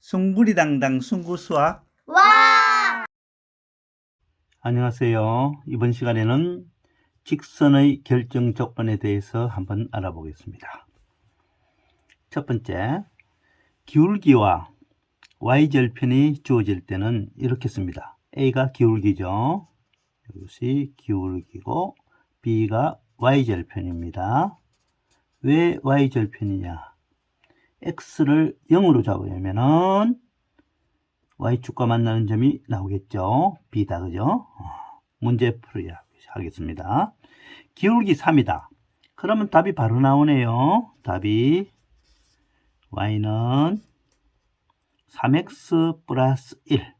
숭구리당당 숭구수학 와! 안녕하세요. 이번 시간에는 직선의 결정 조건에 대해서 한번 알아보겠습니다. 첫 번째, 기울기와 y절편이 주어질 때는 이렇게 씁니다. a가 기울기죠. 이것이 기울기고 b가 y절편입니다. 왜 y절편이냐? X를 0으로 잡으려면은 y축과 만나는 점이 나오겠죠. b다 그죠? 어, 문제 풀어야 하겠습니다. 기울기 3이다. 그러면 답이 바로 나오네요. 답이 y는 3x 플러스 1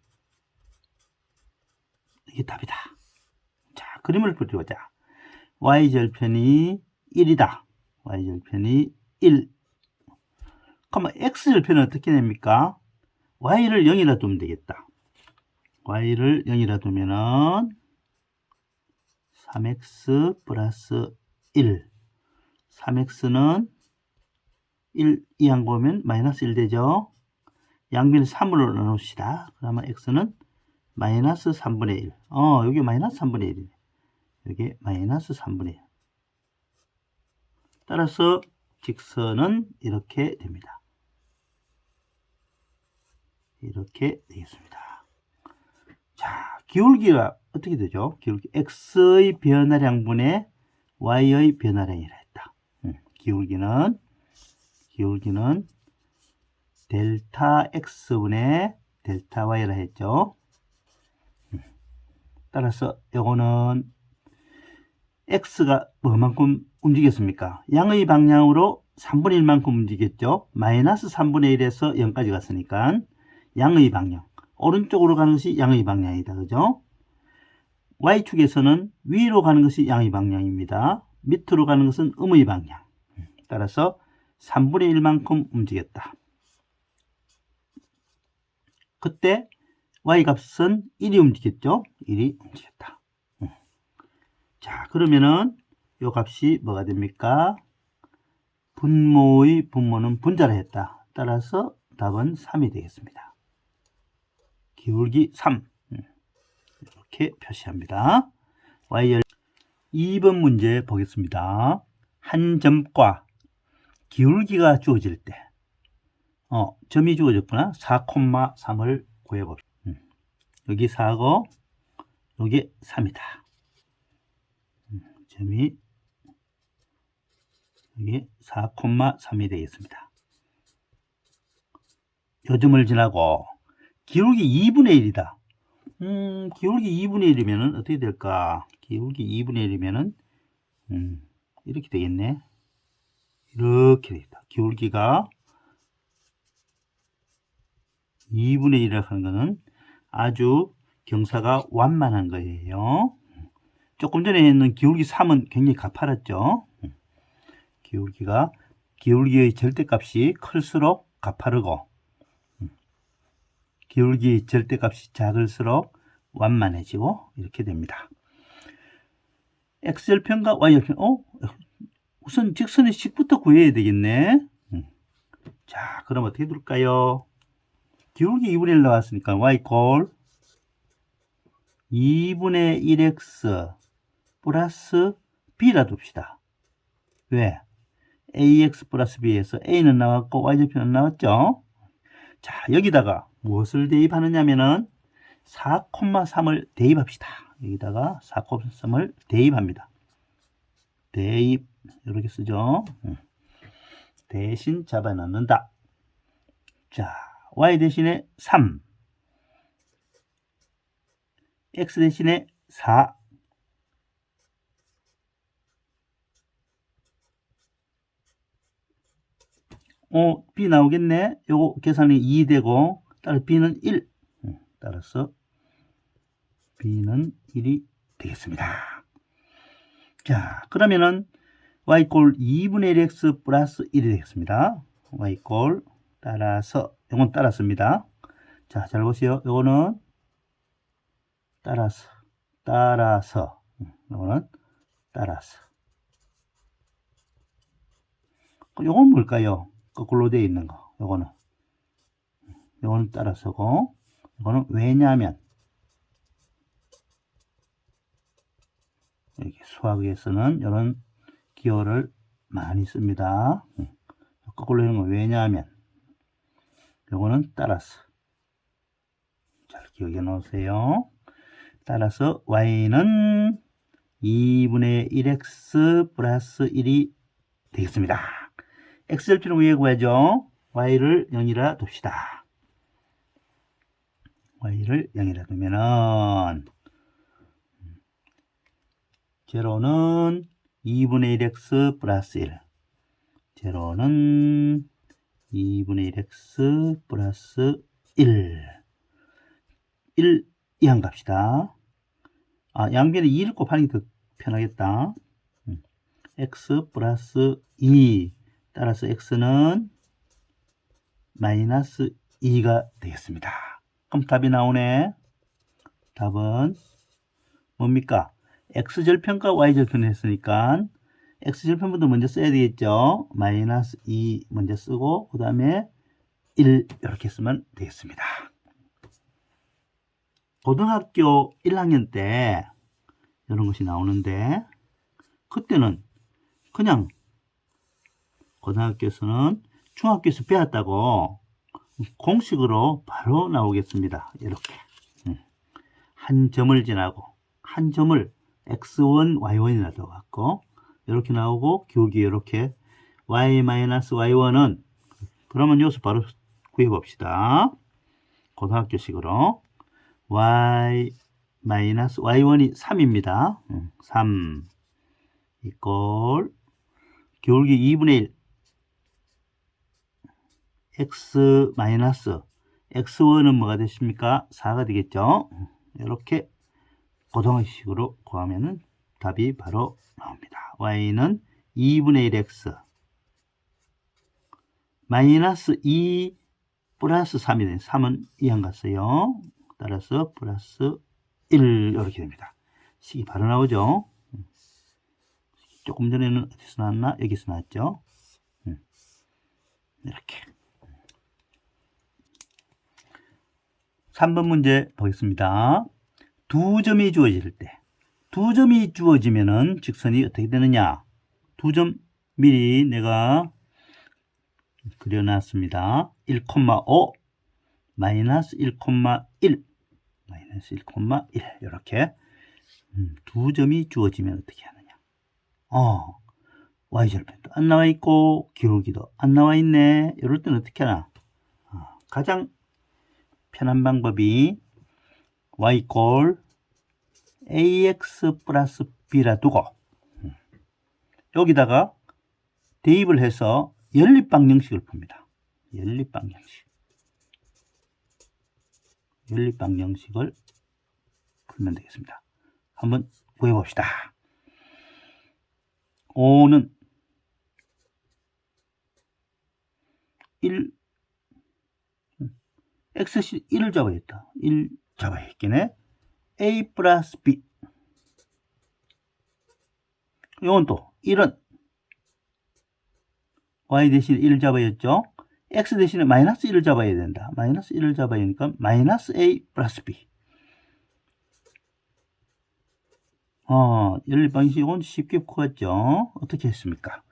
이게 답이다. 자, 그림을 그려보자. y절편이 1이다. y절편이 1. 그러면 x절편은 어떻게 됩니까? y를 0이라 두면 되겠다. y를 0이라 두면은 3x 플러스 1. 3x는 1 이항 보면 마이너스 1 되죠. 양변을 3으로 나눕시다. 그러면 x는 마이너스 3분의 1. 어, 여기 마이너스 3분의 1이네. 여기 마이너스 3분의 1. 따라서 직선은 이렇게 됩니다. 이렇게 되겠습니다. 자, 기울기가 어떻게 되죠? 기울기 x의 변화량분의 y의 변화량이라 했다. 음, 기울기는 기울기는 델타 x분의 델타 y라 했죠. 음, 따라서 요거는 x가 뭐만큼 움직였습니까? 양의 방향으로 3분의 1만큼 움직였죠. 마이너스 3분의 1에서 0까지 갔으니까 양의 방향. 오른쪽으로 가는 것이 양의 방향이다. 그죠? Y축에서는 위로 가는 것이 양의 방향입니다. 밑으로 가는 것은 음의 방향. 따라서 3분의 1만큼 움직였다. 그때 Y 값은 1이 움직였죠? 1이 움직였다. 자, 그러면은 요 값이 뭐가 됩니까? 분모의 분모는 분자를 했다. 따라서 답은 3이 되겠습니다. 기울기 3 음, 이렇게 표시합니다. Y열 2번 문제 보겠습니다. 한 점과 기울기가 주어질 때 어, 점이 주어졌구나. 4,3을 구해봅시다. 음, 여기 4고 여기 3이다. 음, 점이 여기 4,3이 되겠습니다. 요점을 지나고 기울기 2분의 1이다. 음, 기울기 2분의 1이면 어떻게 될까? 기울기 2분의 1이면은, 음, 이렇게 되겠네. 이렇게 되겠다. 기울기가 2분의 1이라고 하는 것은 아주 경사가 완만한 거예요. 조금 전에 했는 기울기 3은 굉장히 가파랐죠. 기울기가, 기울기의 절대값이 클수록 가파르고, 기울기 절대값이 작을수록 완만해지고 이렇게 됩니다. x절편과 y절편, 어? 우선 직선의 식부터 구해야 되겠네. 음. 자, 그럼 어떻게 둘까요? 기울기 2분의 1 나왔으니까 y 꼴 2분의 1x 플러스 b라 둡시다. 왜? ax 플러스 b에서 a는 나왔고 y절편은 나왔죠? 자, 여기다가 무엇을 대입하느냐면은 4,3을 대입합시다. 여기다가 4,3을 대입합니다. 대입 이렇게 쓰죠. 대신 잡아넣는다. 자, y 대신에 3 x 대신에 4 어, b 나오겠네. 요거 계산이 2 되고 따라 b는 1. 음, 따라서 b는 1이 되겠습니다. 자, 그러면은 y 꼴 2분의 1x 플러스 1이 되겠습니다. y 꼴 따라서 이건 따랐습니다. 자, 잘 보세요. 요거는 따라서 따라서 음, 요거는 따라서 요건 뭘까요? 거꾸로 되어 있는 거. 요거는 요거는 따라서고 이거는 왜냐하면 여기 수학에서는 이런 기호를 많이 씁니다. 음. 거꾸로 이런 거 왜냐하면 요거는 따라서 잘 기억해 놓으세요. 따라서 y는 2분의 1x 플러스 1이 되겠습니다. X절편을 위해 구하죠. y를 0이라 둡시다. y를 0이라 두면은 제로는 2분의 1x 플러스 1 제로는 2분의 1x 플러스 1 1 이항 갑시다. 아, 양변에 2를 곱하는 게 더 편하겠다. 음. x 플러스 2 따라서 x는 마이너스 2가 되겠습니다. 그럼 답이 나오네. 답은 뭡니까? x절편과 y절편을 했으니까 x절편부터 먼저 써야 되겠죠. 마이너스 2 먼저 쓰고 그 다음에 1 이렇게 쓰면 되겠습니다. 고등학교 1학년 때 이런 것이 나오는데 그때는 그냥 고등학교에서는 중학교에서 배웠다고 공식으로 바로 나오겠습니다. 이렇게 음. 한 점을 지나고 한 점을 x1, y1이라 넣어갖고 이렇게 나오고 기울기 이렇게 y-y1은 그러면 여기서 바로 구해봅시다. 고등학교식으로 y 마이너스 y1이 3입니다. 3 이꼴 기울기 2분의 1 x 마이너스 x1은 뭐가 되십니까? 4가 되겠죠. 이렇게 고등학식으로 구하면은 답이 바로 나옵니다. y는 2분의 1x 마이너스 2 플러스 3이 되는 3은 이항 같어요. 따라서 플러스 1 이렇게 됩니다. 식이 바로 나오죠. 조금 전에는 어디서 나왔나? 여기서 나왔죠. 음. 이렇게 3번 문제 보겠습니다. 두 점이 주어질 때, 두 점이 주어지면은 직선이 어떻게 되느냐? 두 점 미리 내가 그려놨습니다. 1,5 마이너스 1,1 마이너스 1,1 이렇게 음, 두 점이 주어지면 어떻게 하느냐? 어, y절편도 안 나와 있고 기울기도 안 나와 있네. 이럴 때는 어떻게 하나? 어, 가장 편한 방법이 y 꼴 ax 플러스 b라 두고 음, 여기다가 대입을 해서 연립방정식을 풉니다. 연립방정식. 연립방정식을 풀면 되겠습니다. 한번 구해봅시다. 5는 1, x시 1을 잡아야겠다. 1 잡아야겠네. a 플러스 b. 이건 또 1은 y 대신에 1을 잡아야겠죠. x 대신에 마이너스 1을 잡아야 된다. 마이너스 1을 잡아야 하니까 마이너스 a 플러스 b. 어, 연립 방식은 쉽게 구했죠. 어떻게 했습니까?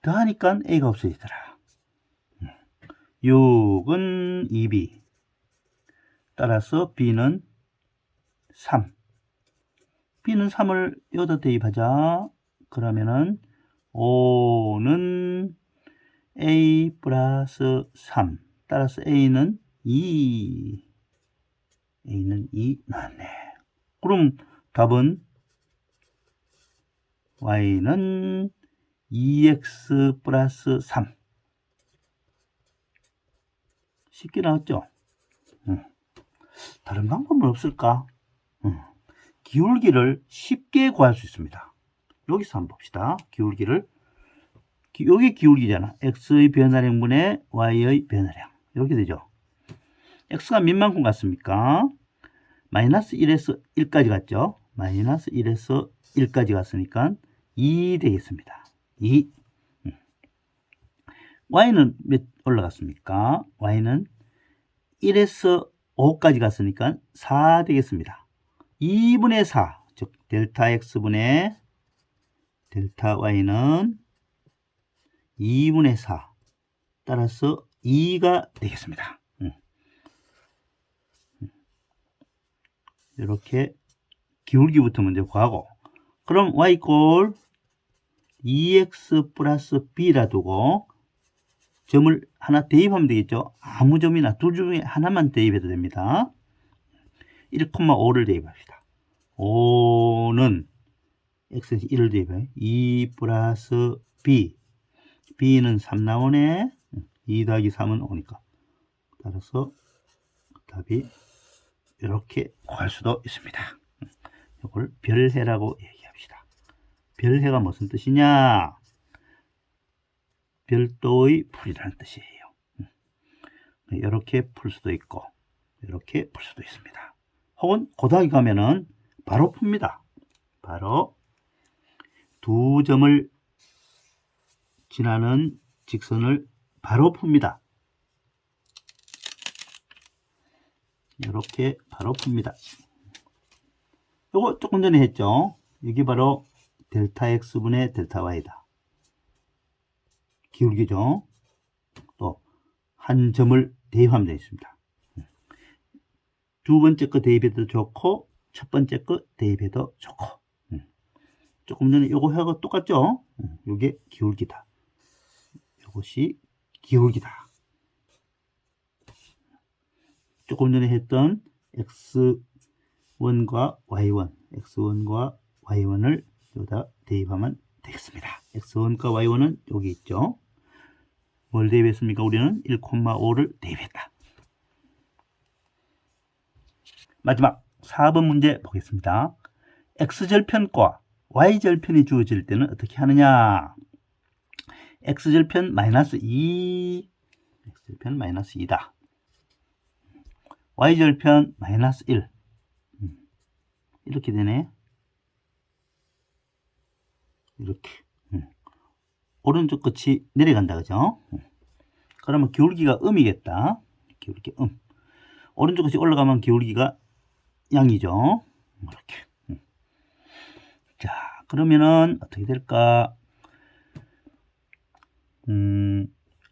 더하니까 a가 없어지더라. 6은 2b. 따라서 b는 3. b는 3을 여기다 대입하자. 그러면은 5는 a 플러스 3. 따라서 a는 2. a는 2 나왔네. 그럼 답은 y는 2x 플러스 3. 쉽게 나왔죠? 응. 다른 방법은 없을까? 응. 기울기를 쉽게 구할 수 있습니다. 여기서 한번 봅시다. 기울기를. 기, 여기 기울기잖아. x의 변화량분의 y의 변화량. 이렇게 되죠. x가 민만큼 같습니까? 마이너스 1에서 1까지 갔죠. 마이너스 1에서 1까지 갔으니까 2 되겠습니다. 2. 음. y는 몇 올라갔습니까? y는 1에서 5까지 갔으니까 4 되겠습니다. 2분의 4, 즉 델타 x분의 델타 y는 2분의 4 따라서 2가 되겠습니다. 음. 음. 이렇게 기울기부터 먼저 구하고 그럼 y 꼴 2x 플러스 b라 두고 점을 하나 대입하면 되겠죠. 아무 점이나 둘 중에 하나만 대입해도 됩니다. 1,5를 대입합시다. 5는 x에 1을 대입해 2 플러스 b b는 3 나오네 2 더하기 3은 5니까 따라서 답이 이렇게 구할 수도 있습니다. 이걸 별해라고 얘기합시다. 별해가 무슨 뜻이냐? 별도의 풀이라는 뜻이에요. 이렇게 풀 수도 있고 이렇게 풀 수도 있습니다. 혹은 고등학교 가면은 바로 풉니다. 바로 두 점을 지나는 직선을 바로 풉니다. 이렇게 바로 풉니다. 요거 조금 전에 했죠. 여기 바로 델타 x분의 델타 y다. 기울기죠. 또 한 점을 대입하면 되겠습니다. 두 번째 거 대입해도 좋고 첫 번째 거 대입해도 좋고 음. 조금 전에 요거 하고 똑같죠? 음, 요게 기울기다. 요것이 기울기다. 조금 전에 했던 x1과 y1, x1과 y1을 여기다 대입하면 되겠습니다. x1과 y1은 여기 있죠. 뭘 대입했습니까? 우리는 1,5를 대입했다. 마지막 4번 문제 보겠습니다. x절편과 y절편이 주어질 때는 어떻게 하느냐? x절편 마이너스 2, x절편 마이너스 2다. y절편 마이너스 1. 음, 이렇게 되네. 이렇게. 음. 오른쪽 끝이 내려간다, 그죠? 음. 그러면 기울기가 음이겠다. 기울기 음. 오른쪽 끝이 올라가면 기울기가 양이죠. 이렇게. 음. 자, 그러면은 어떻게 될까? 음,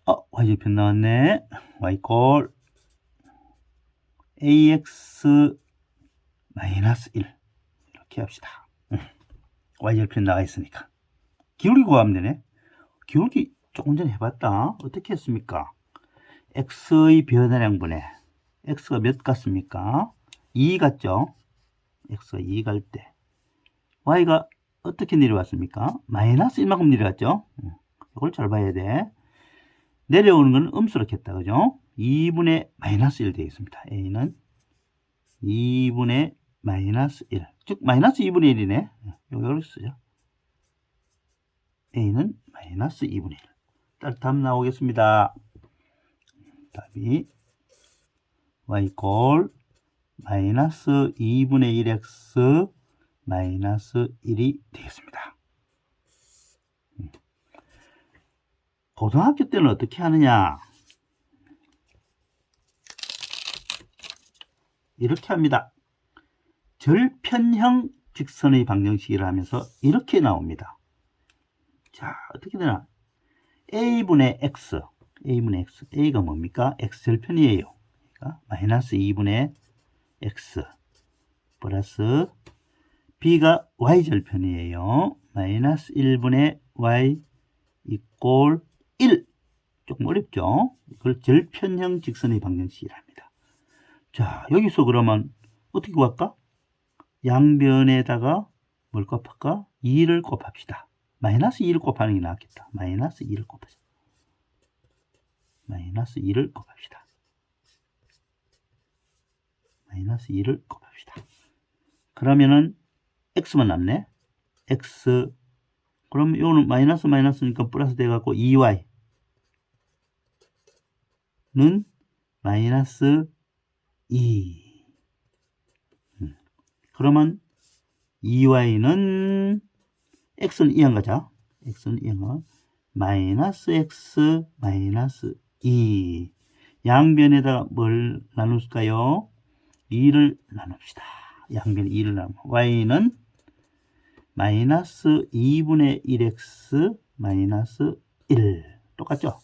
어, y절편 나왔네. y꼴 ax 마이너스 1 이렇게 합시다. 음. y절편 나가 있으니까. 기울기 구하면 되네. 기울기 조금 전에 해봤다. 어떻게 했습니까? x의 변화량분에 x가 몇 같습니까? 2 같죠? x가 2 갈 때 y가 어떻게 내려왔습니까? 마이너스 1만큼 내려왔죠? 음, 이걸 잘 봐야 돼. 내려오는 건 음수로 했다. 그죠? 2분의 마이너스 1 되겠습니다. a는 2분의 마이너스 1. 즉 마이너스 2분의 1이네. 이걸 쓰죠. A는 마이너스 2분의 1. 딱 답 나오겠습니다. 답이 y 꼴 마이너스 2분의 1x 마이너스 1이 되겠습니다. 음. 고등학교 때는 어떻게 하느냐? 이렇게 합니다. 절편형 직선의 방정식이라 하면서 이렇게 나옵니다. 자, 어떻게 되나? a분의 x, a분의 x, a가 뭡니까? x절편이에요. 그러니까 마이너스 2분의 x 플러스 b가 y절편이에요. 마이너스 1분의 y 이꼴 1. 조금 어렵죠? 이걸 절편형 직선의 방정식이랍니다. 자, 여기서 그러면 어떻게 구할까? 양변에다가 뭘 곱할까? 2를 곱합시다. 마이너스 2를 곱하는 게 낫겠다. 마이너스 2를 곱하자. 마이너스 2를 곱합시다. 마이너스 2를 곱합시다. 그러면은 x만 남네. x 그럼 이거는 마이너스 마이너스니까 플러스 돼갖고 2y는 마이너스 2 음. 그러면 2y는 x는 이항 가자. x는 이항 마이너스 x 마이너스 2 양변에다가 뭘 나눌까요? 2를 나눕시다. 양변 2를 나누면 y는 마이너스 2분의 1x 마이너스 1 똑같죠?